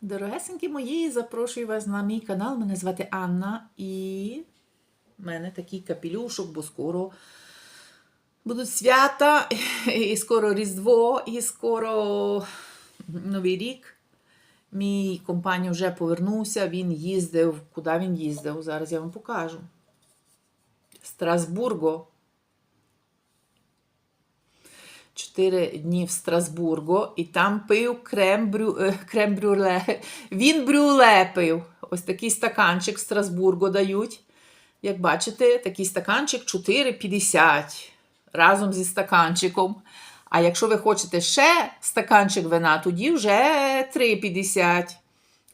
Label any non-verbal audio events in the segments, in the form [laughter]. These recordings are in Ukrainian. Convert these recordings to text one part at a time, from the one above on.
Дорогесенькі мої, запрошую вас на мій канал. Мене звати Анна і в мене такий капелюшок, бо скоро будуть свята, і скоро Різдво, і скоро Новий рік. Мій компаній вже повернувся, він їздив. Куди він їздив? Зараз я вам покажу. Страсбурго. Чотири дні в Страсбурго і там пив крем-брю, е, крем-брюле. [laughs] Він брюле пив. Ось такий стаканчик в Страсбурго дають. Як бачите, такий стаканчик 4,50 разом зі стаканчиком. А якщо ви хочете ще стаканчик вина, тоді вже 3,50.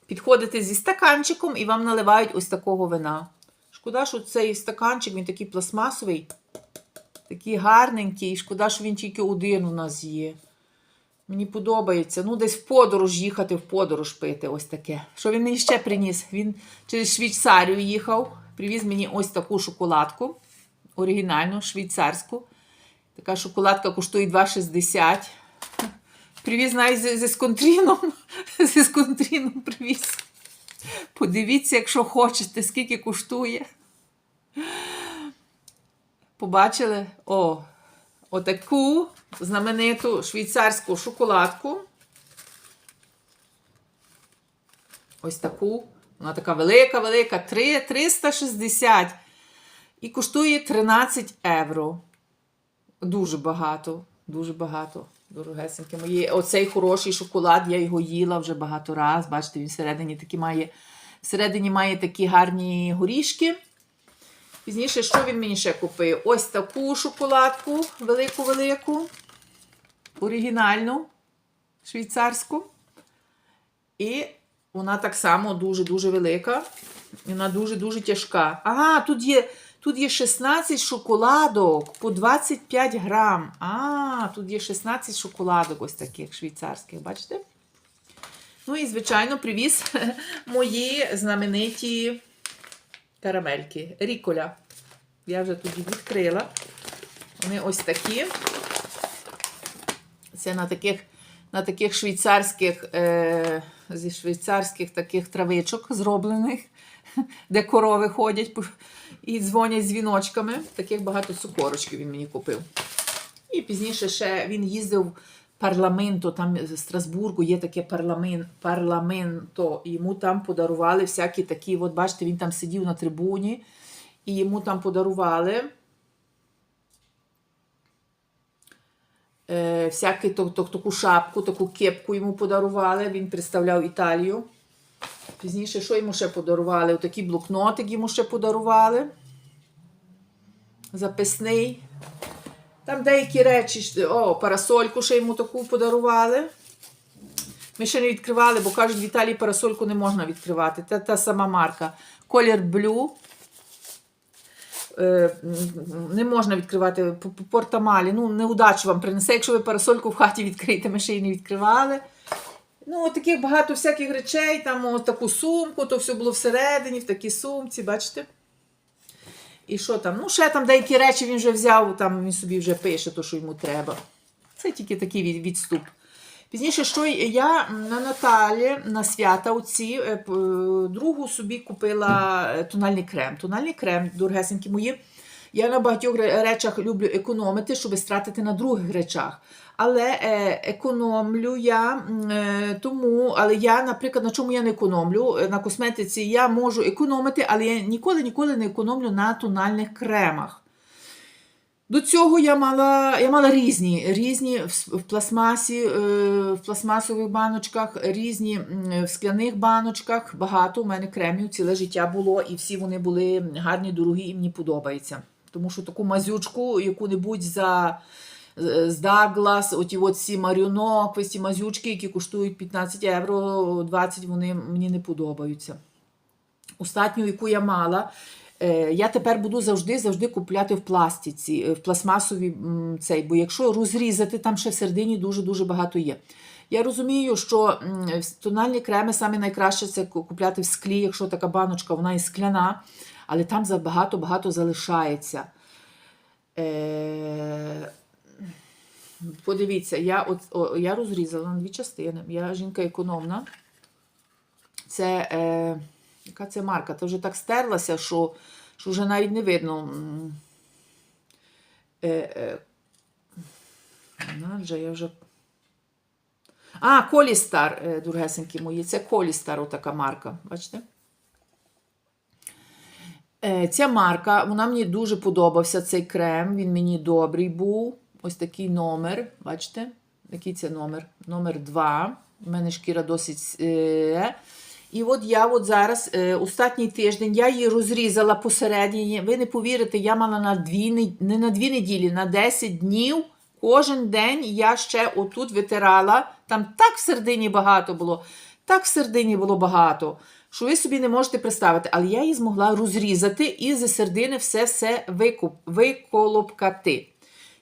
Підходите зі стаканчиком і вам наливають ось такого вина. Шкода, що цей стаканчик, він такий пластмасовий. Такий гарненький, шкода, що він тільки один у нас є. Мені подобається. Ну, десь в подорож їхати, в подорож пити. Ось таке. Що він мені ще приніс? Він через Швейцарію їхав, привіз мені ось таку шоколадку. Оригінальну, швейцарську. Така шоколадка коштує 2,60. Привіз навіть зі, зі сконтріном. [laughs] Зі сконтріном привіз. Подивіться, якщо хочете, скільки коштує. Побачили? О, отаку знамениту швейцарську шоколадку. Ось таку. Вона така велика-велика, 360. І коштує 13 євро. Дуже багато, дуже багато. Дорогесеньке мої. Оцей хороший шоколад, я його їла вже багато разів. Бачите, він всередині такі має, всередині має такі гарні горішки. Пізніше, що він мені ще купив? Ось таку шоколадку, велику-велику, оригінальну, швейцарську. І вона так само дуже-дуже велика. І вона дуже-дуже тяжка. Ага, тут є тут є 16 шоколадок по 25 грам. А, тут є 16 шоколадок ось таких швейцарських, бачите? Ну і, звичайно, привіз [laughs] мої знамениті карамельки. Ріколя. Я вже тоді відкрила. Вони ось такі. Це на таких на таких швейцарських, е, зі швейцарських таких травичок зроблених, де корови ходять і дзвонять дзвіночками. Таких багато цукорочків він мені купив. І пізніше ще він їздив парламенту, там в Страсбургу є таке парламент, парламенто, йому там подарували всякі такі, от бачите, він там сидів на трибуні, і йому там подарували е, всякі, то, то, таку шапку, таку кепку йому подарували, він представляв Італію. Пізніше, що йому ще подарували? Отакий блокнотик йому ще подарували. Записний. Там деякі речі, о, парасольку ще йому таку подарували. Ми ще не відкривали, бо кажуть, в Італії парасольку не можна відкривати. Це та сама марка. Колір блю. Е, не можна відкривати портамалі. Ну, неудачу вам принесе, якщо ви парасольку в хаті відкриєте, ми ще її не відкривали. Ну, таких багато всяких речей, там ось таку сумку, то все було всередині, в такій сумці, бачите? І що там? Ну, ще там деякі речі він вже взяв, там він собі вже пише, то, що йому треба. Це тільки такий відступ. Пізніше, що я на Наталі на свята оці, другу собі купила тональний крем. Тональний крем, дорогесенькі мої. Я на багатьох речах люблю економити, щоб стратити на других речах. Але економлю я тому, але я, наприклад, на чому я не економлю? На косметиці я можу економити, але я ніколи ніколи не економлю на тональних кремах. До цього я мала я мала різні різні в пластмасі, в пластмасових баночках, різні в скляних баночках. Багато у мене кремів ціле життя було, і всі вони були гарні, дорогі, і мені подобається. Тому що таку мазючку, яку-небудь за з Даглас, оті от ці марюнок, ці мазючки, які коштують 15 євро, 20, вони мені не подобаються. Остатню, яку я мала, я тепер буду завжди завжди купляти в пластиці, в пластмасовій цей, бо якщо розрізати, там ще в середині дуже-дуже багато є. Я розумію, що тональні креми саме найкраще це купляти в склі, якщо така баночка, вона і скляна, але там забагато-багато залишається. Е... Подивіться, я от, о, я розрізала на дві частини. Я жінка економна. Це е, яка це марка? Та вже так стерлася, що, що вже навіть не видно. Е, е, я вже. А, Колістар, е, дорогесенькі мої. Це Колістар, отака марка. Бачите? Е, Ця марка, вона мені дуже подобався цей крем. Він мені добрий був. Ось такий номер. Бачите? Який це номер? Номер 2. У мене шкіра досить. Е, і от я от зараз, е, останній тиждень, я її розрізала посередині. Ви не повірите, я мала на дві, не- на дві неділі, на 10 днів. Кожен день я ще отут витирала. Там так в середині багато було, так в середині було багато, що ви собі не можете представити. Але я її змогла розрізати і зі середини все-все виколопкати.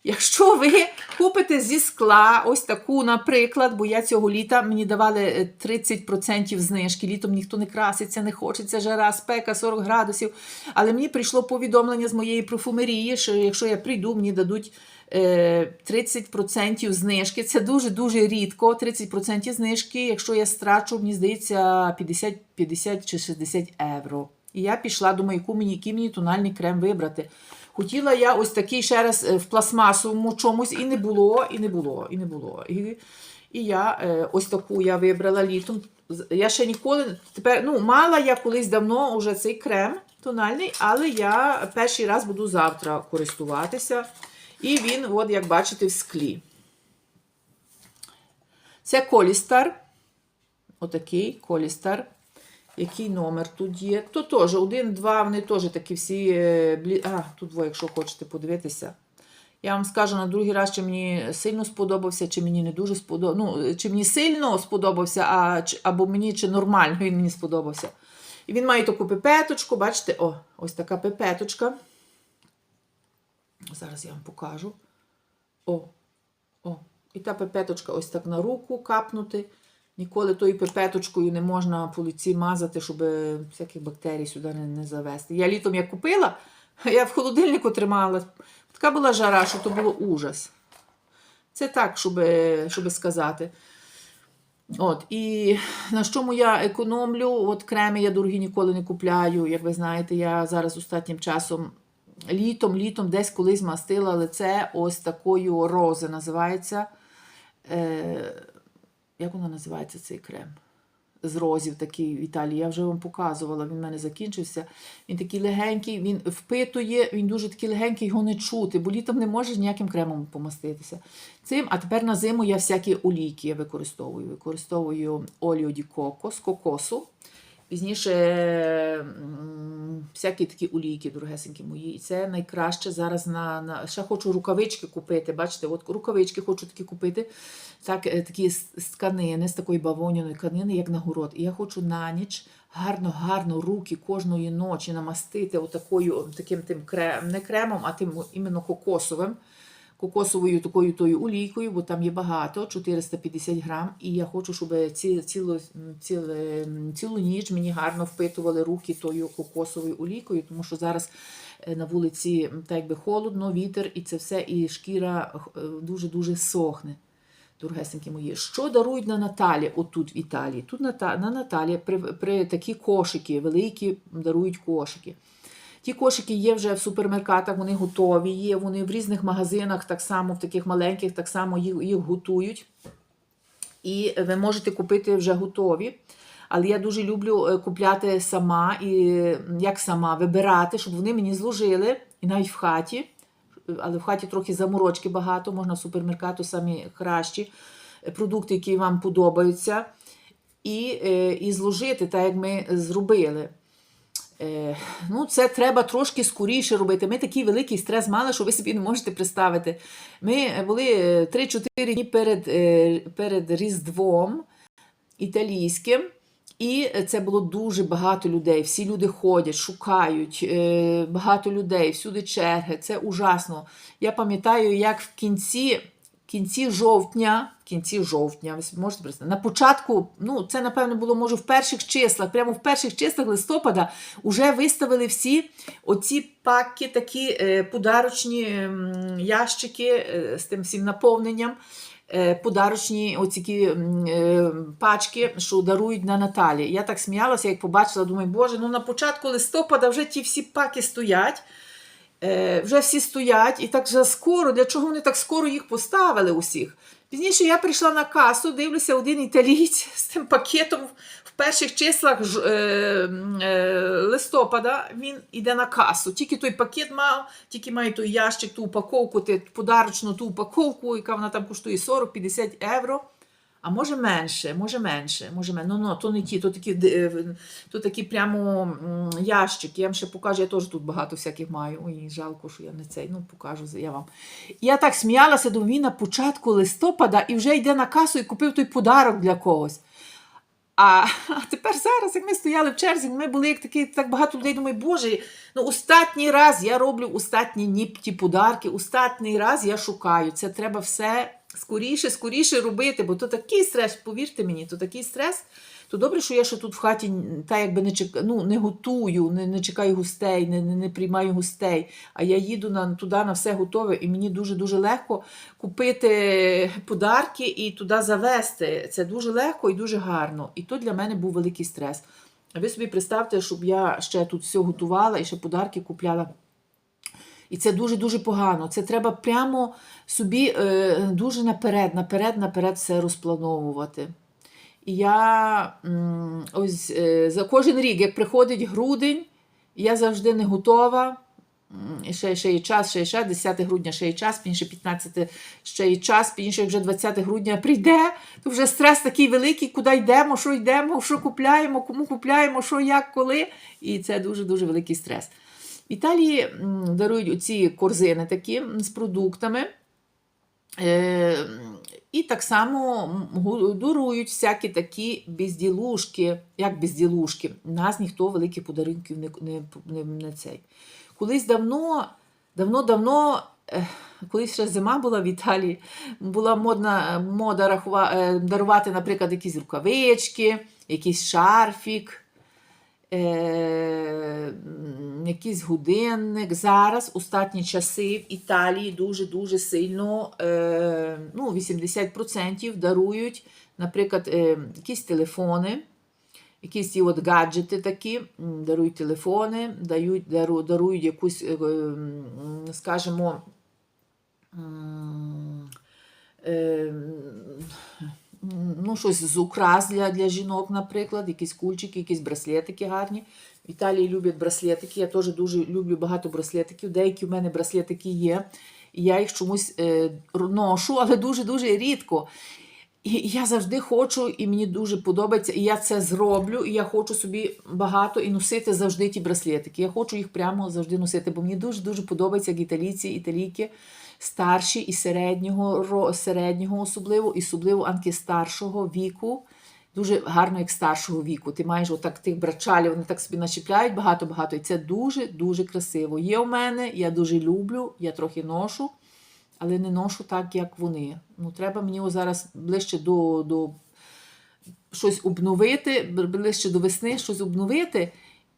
Якщо ви купите зі скла ось таку, наприклад, бо я цього літа мені давали е, 30% знижки, літом ніхто не краситься, не хочеться, жара, спека, 40 градусів. Але мені прийшло повідомлення з моєї профумерії, що якщо я прийду, мені дадуть е, 30% знижки. Це дуже-дуже рідко. 30% знижки, якщо я страчу, мені здається, 50, 50 чи 60 євро. І я пішла, думаю, яку мені, який мені тональний крем вибрати. Хотіла я ось такий ще раз е, в пластмасовому чомусь, і не було, і не було, і не було. І, і я е, ось таку я вибрала літом. Я ще ніколи тепер, ну, мала я колись давно уже цей крем тональний, але я перший раз буду завтра користуватися. І він, от, як бачите, в склі. Це Колістар. Отакий Колістар. Який номер тут є? То теж один, два, вони теж такі всі. е, А, тут двоє, якщо хочете подивитися. Я вам скажу на другий раз, чи мені сильно сподобався, чи мені не дуже сподобався. Ну, чи мені сильно сподобався, а, або мені чи нормально він мені сподобався. І він має таку пипеточку, бачите, о, ось така пипеточка. Зараз я вам покажу. О, о. І та пипеточка ось так на руку капнути. Ніколи тою пипеточкою не можна по лиці мазати, щоб всяких бактерій сюди не, не завести. Я літом як купила, [laughs] я в холодильнику тримала. Така була жара, що то було ужас. Це так, щоб, щоб сказати. От, і на чому я економлю? От креми я дорогі ніколи не купляю. Як ви знаєте, я зараз останнім часом літом, літом десь колись мастила лице ось такою рози називається. Е, як вона називається цей крем? З розів такий в Італії. Я вже вам показувала, він в мене закінчився. Він такий легенький, він впитує, він дуже такий легенький, його не чути, бо літом не можеш ніяким кремом помаститися. Цим, а тепер на зиму я всякі олійки я використовую. Використовую оліо ді коко кокосу. Пізніше всякі такі олійки, дорогесенькі мої. І це найкраще зараз на, на. Ще хочу рукавички купити. Бачите, от рукавички хочу такі купити. Так, е, такі з, тканини, з такої бавовняної тканини, як на город. І я хочу на ніч гарно-гарно руки кожної ночі намастити отакою, таким тим крем, не кремом, а тим іменно кокосовим кокосовою такою тою олійкою, бо там є багато, 450 грам. І я хочу, щоб ці, цілу, цілу, цілу ніч мені гарно впитували руки тою кокосовою олійкою, тому що зараз е, на вулиці так якби холодно, вітер, і це все, і шкіра е, дуже-дуже сохне. Дорогесенькі мої, що дарують на Наталі отут в Італії? Тут на, на Наталі при, при такі кошики, великі дарують кошики. Ті кошики є вже в супермаркетах, вони готові є, вони в різних магазинах, так само в таких маленьких, так само їх, їх готують. І ви можете купити вже готові. Але я дуже люблю е, купляти сама і як сама вибирати, щоб вони мені зложили, і навіть в хаті. Але в хаті трохи заморочки багато, можна в супермаркету самі кращі е, продукти, які вам подобаються, і, е, і зложити, так як ми зробили. Е, ну, це треба трошки скоріше робити. Ми такий великий стрес мали, що ви собі не можете представити. Ми були е, 3-4 дні перед, е, перед Різдвом італійським. І це було дуже багато людей. Всі люди ходять, шукають, е, багато людей, всюди черги. Це ужасно. Я пам'ятаю, як в кінці, кінці жовтня, в кінці жовтня, ви можете представити, на початку, ну це напевно було може в перших числах, прямо в перших числах листопада вже виставили всі оці паки, такі е, подарочні ящики е, з тим всім наповненням. е, подарочні оці пачки, що дарують на Наталі. Я так сміялася, як побачила, думаю, боже, ну на початку листопада вже ті всі паки стоять. Е, вже всі стоять, і так вже скоро, для чого вони так скоро їх поставили усіх? Пізніше я прийшла на касу, дивлюся, один італієць [laughs] з тим пакетом в перших числах ж, е, е, листопада він іде на касу. Тільки той пакет мав, тільки має той ящик, ту упаковку, ти, подарочну ту упаковку, яка вона там коштує 40-50 євро. А може менше, може менше, може менше. Ну, ну, то не ті, то такі, е, то такі прямо ящики. Я вам ще покажу, я теж тут багато всяких маю. Ой, жалко, що я не цей. Ну, покажу я вам. Я так сміялася, думаю, він на початку листопада і вже йде на касу і купив той подарок для когось. А, а тепер зараз, як ми стояли в черзі, ми були як такі, так багато людей думаю, боже, ну останній раз я роблю останні ніпті подарки, останній раз я шукаю. Це треба все скоріше, скоріше робити, бо то такий стрес, повірте мені, то такий стрес. То добре, що я ще тут в хаті та якби не чек... ну, не готую, не, не чекаю гостей, не, не, не приймаю гостей. А я їду на, туди на все готове, і мені дуже-дуже легко купити подарки і туди завести. Це дуже легко і дуже гарно. І то для мене був великий стрес. А ви собі представте, щоб я ще тут все готувала і ще подарки купляла. І це дуже-дуже погано. Це треба прямо собі е, дуже наперед, наперед, наперед все розплановувати. І я ось е, за кожен рік, як приходить грудень, я завжди не готова. Ще, ще є час, ще є час, 10 грудня ще є час, пізніше 15 ще є час, пізніше вже 20 грудня прийде, то вже стрес такий великий, куди йдемо, що йдемо, що купляємо, кому купляємо, що, як, коли. І це дуже-дуже великий стрес. В Італії дарують оці корзини такі з продуктами. Е, і так само дарують всякі такі безділушки, як безділушки. Нас ніхто великих подарунків не, не, не, не цей. Колись давно, давно-давно, е, колись ще зима була в Італії, була модна мода рахува, е, дарувати, наприклад, якісь рукавички, якийсь шарфік е, якийсь годинник. Зараз останні часи в Італії дуже-дуже сильно, е, ну, 80% дарують, наприклад, е, якісь телефони. Якісь от гаджети такі, дарують телефони, дають, дару, дарують якусь, е, м, е, ну, щось з украс для, для жінок, наприклад, якісь кульчики, якісь браслетики гарні. В Італії люблять браслетики. Я теж дуже люблю багато браслетиків. Деякі в мене браслетики є. І я їх чомусь е, ношу, але дуже-дуже рідко. І я завжди хочу, і мені дуже подобається, і я це зроблю. І я хочу собі багато і носити завжди ті браслетики. Я хочу їх прямо завжди носити, бо мені дуже-дуже подобається, як італійці, італійки старші і середнього, середнього особливо, і особливо анки старшого віку. Дуже гарно, як старшого віку. Ти маєш отак тих брачалів, вони так собі начіпляють багато-багато. І це дуже-дуже красиво. Є у мене, я дуже люблю, я трохи ношу, але не ношу так, як вони. Ну, треба мені зараз ближче до, до щось обновити, ближче до весни щось обновити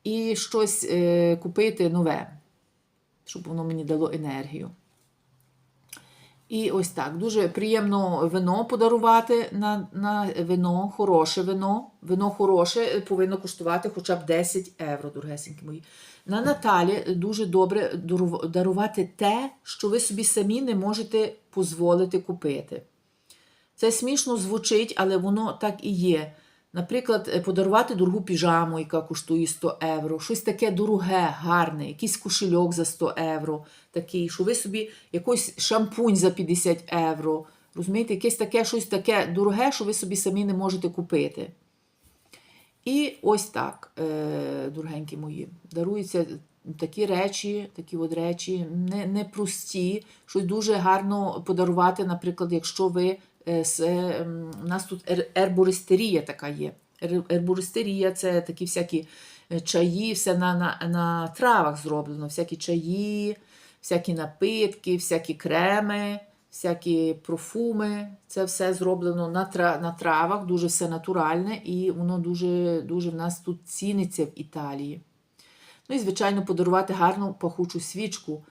і щось е, купити нове, щоб воно мені дало енергію. І ось так. Дуже приємно вино подарувати на, на вино, хороше вино. Вино хороше повинно коштувати хоча б 10 євро, дорогесенькі мої. На Наталі дуже добре дарувати те, що ви собі самі не можете дозволити купити. Це смішно звучить, але воно так і є. Наприклад, е, подарувати дорогу піжаму, яка коштує 100 євро, щось таке дороге, гарне, якийсь кошельок за 100 євро, такий, що ви собі якийсь шампунь за 50 євро. Розумієте, якесь таке щось таке дороге, що ви собі самі не можете купити. І ось так, е, дорогенькі мої, даруються такі речі, такі от речі, не, не щось дуже гарно подарувати, наприклад, якщо ви е, з, е, у нас тут ер, ербористерія така є. Ер, ербористерія це такі всякі е, чаї, все на, на, на травах зроблено, всякі чаї, всякі напитки, всякі креми, всякі профуми. Це все зроблено на, на травах, дуже все натуральне, і воно дуже, дуже в нас тут ціниться в Італії. Ну і, звичайно, подарувати гарну пахучу свічку.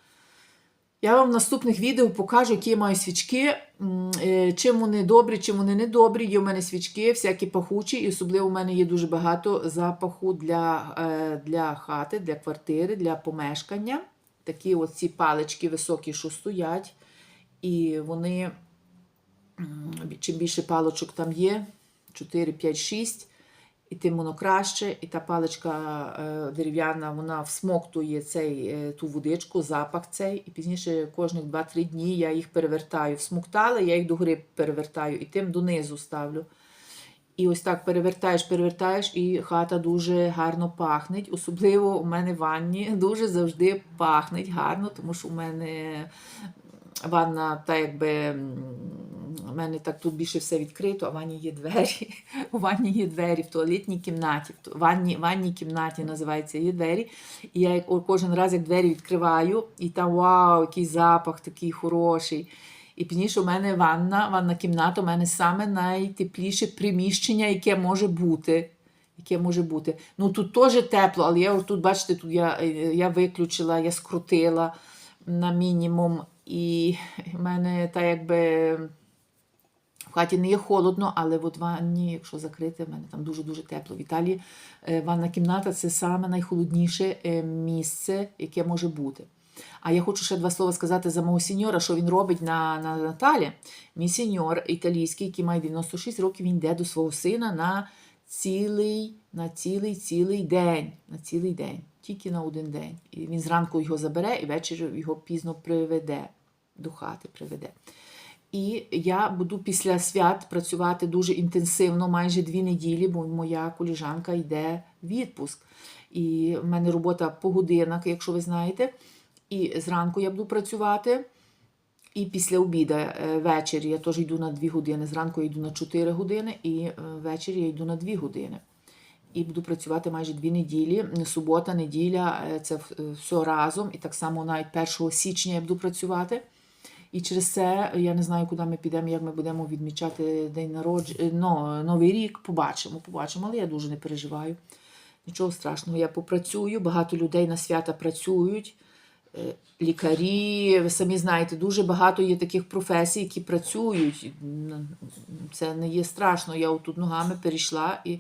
Я вам в наступних відео покажу, які я маю свічки, е, чим вони добрі, чим вони не добрі. Є у мене свічки, всякі пахучі, і особливо у мене є дуже багато запаху для, е, для хати, для квартири, для помешкання. Такі оці палички високі, що стоять. І вони, чим більше паличок там є, 4, 5, 6, і тим воно краще. І та паличка е, дерев'яна, вона всмоктує цей, е, ту водичку, запах цей. І пізніше кожних 2-3 дні я їх перевертаю. Всмоктала, я їх догори перевертаю і тим донизу ставлю. І ось так перевертаєш, перевертаєш, і хата дуже гарно пахне. Особливо у мене в ванні дуже завжди пахнеть гарно, тому що у мене ванна, та якби у мене так тут більше все відкрито, а в ванні є двері. [laughs] У ванні є двері в туалетній кімнаті, в ванні, ванній кімнаті називається є двері. І я кожен раз, як двері відкриваю, і там вау, який запах такий хороший. І пізніше у мене ванна, ванна кімната, у мене саме найтепліше приміщення, яке може бути. Яке може бути. Ну тут теж тепло, але я тут, бачите, тут я, е, я виключила, я скрутила на мінімум. І в мене та якби в хаті не є холодно, але в ванні, якщо закрити, в мене там дуже-дуже тепло. В Італії е, ванна кімната це саме найхолодніше е, місце, яке може бути. А я хочу ще два слова сказати за мого сеньора, що він робить на, на Наталі. Мій сеньор італійський, який має 96 років, він йде до свого сина на цілий, на цілий, цілий день. На цілий день, тільки на один день. І він зранку його забере і ввечері його пізно приведе, до хати приведе. І я буду після свят працювати дуже інтенсивно, майже дві неділі, бо моя коліжанка йде в відпуск. І в мене робота по годинах, якщо ви знаєте. І зранку я буду працювати. І після обіду е, ввечері я теж йду на 2 години. Зранку я йду на 4 години, і е, ввечері я йду на 2 години. І буду працювати майже 2 неділі. Субота, неділя е, це е, все разом. І так само навіть 1 січня я буду працювати. І через це я не знаю, куди ми підемо, як ми будемо відмічати день народження, ну, Новий рік. Побачимо, побачимо, але я дуже не переживаю. Нічого страшного, я попрацюю. Багато людей на свята працюють. Е, Лікарі, ви самі знаєте, дуже багато є таких професій, які працюють. Це не є страшно. Я отут ногами перейшла, і,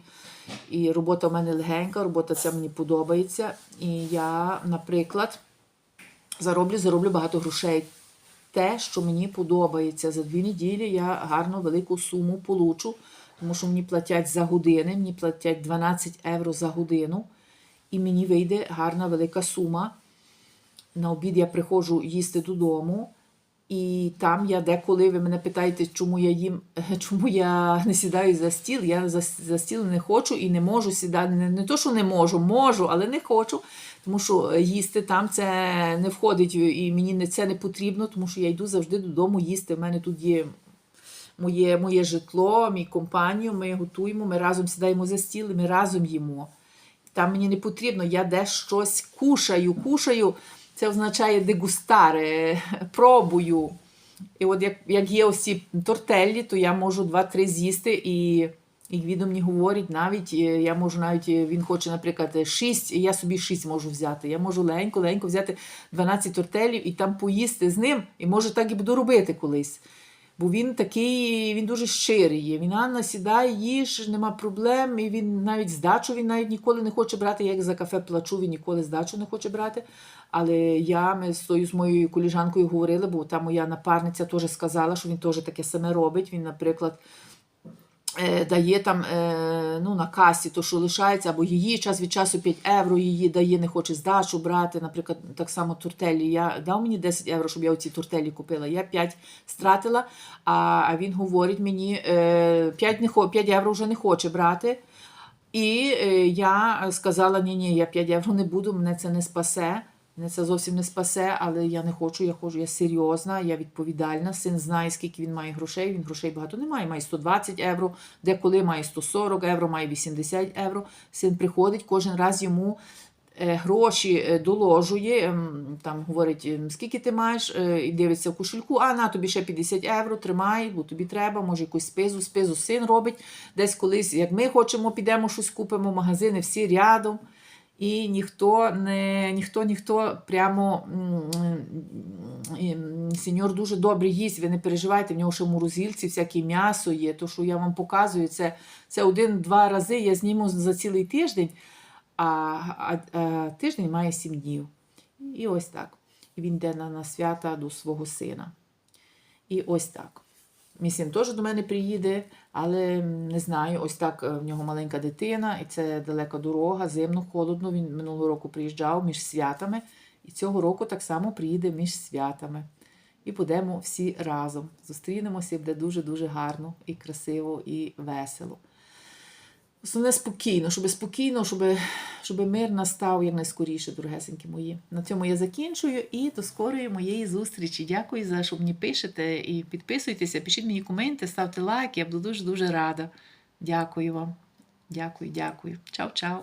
і робота в мене легенька, робота ця мені подобається. І я, наприклад, зароблю, зароблю багато грошей. Те, що мені подобається. За дві неділі я гарно велику суму получу, тому що мені платять за години, мені платять 12 євро за годину, і мені вийде гарна велика сума. На обід я приходжу їсти додому, і там я деколи ви мене питаєте, чому я їм, [laughs] чому я не сідаю за стіл. Я за, за стіл не хочу і не можу сідати. Не, не то, що не можу, можу, але не хочу. Тому що їсти там це не входить, і мені це не потрібно, тому що я йду завжди додому їсти. У мене тут є моє, моє житло, мій компанію, ми готуємо, ми разом сідаємо за стіл, ми разом їмо. Там мені не потрібно, я десь щось кушаю, кушаю. Це означає дегустаре, пробую. І от як, як є ось ці тортеллі, то я можу два-три з'їсти, і, і Гвідо мені говорить, навіть е, я можу навіть, е, він хоче, наприклад, 6, і я собі 6 можу взяти. Я можу легенько-легенько взяти 12 тортелів і там поїсти з ним, і може так і буду робити колись. Бо він такий, він дуже щирий є. Він Анна сідає, їж, нема проблем. І він навіть здачу він навіть ніколи не хоче брати. Я як за кафе плачу, він ніколи здачу не хоче брати. Але я ми з тою з моєю коліжанкою говорили, бо та моя напарниця теж сказала, що він теж таке саме робить. Він, наприклад, дає там е, ну, на касі, то що лишається, або її час від часу 5 євро її дає, не хоче здачу брати. Наприклад, так само тортелі. Я дав мені 10 євро, щоб я оці тортелі купила. Я 5 стратила, а, він говорить мені е, 5, не, 5 євро вже не хоче брати. І е, я сказала: ні, ні, я 5 євро не буду, мене це не спасе. Мене це зовсім не спасе, але я не хочу, я хочу, я серйозна, я відповідальна. Син знає, скільки він має грошей. Він грошей багато не має, має 120 євро, деколи має 140 євро, має 80 євро. Син приходить, кожен раз йому е, гроші е, доложує, ем, там говорить, ем, скільки ти маєш, е, і дивиться в кошельку, а на тобі ще 50 євро, тримай, бо тобі треба, може якусь спизу, спизу син робить. Десь колись, як ми хочемо, підемо щось купимо, магазини всі рядом. І ніхто не ніхто, ніхто прямо сеньор дуже добре їсть. Ви не переживайте, в нього ще морозильці всяке м'ясо є. То, що я вам показую, це, це один-два рази я зніму за цілий тиждень, а, а, а тиждень має сім днів. І ось так. І він йде на, на свята до свого сина. І ось так. Мій син теж до мене приїде, але не знаю, ось так е, в нього маленька дитина, і це далека дорога, зимно, холодно. Він минулого року приїжджав між святами, і цього року так само приїде між святами. І будемо всі разом. Зустрінемося і буде дуже-дуже гарно, і красиво, і весело. Основне спокійно, щоб спокійно, щоб, щоб мир настав якнайскоріше, дорогесенькі мої. На цьому я закінчую і до скорої моєї зустрічі. Дякую за що мені пишете і підписуйтеся, пишіть мені коменти, ставте лайки. Я буду дуже дуже рада. Дякую вам. Дякую, дякую. Чао-чао.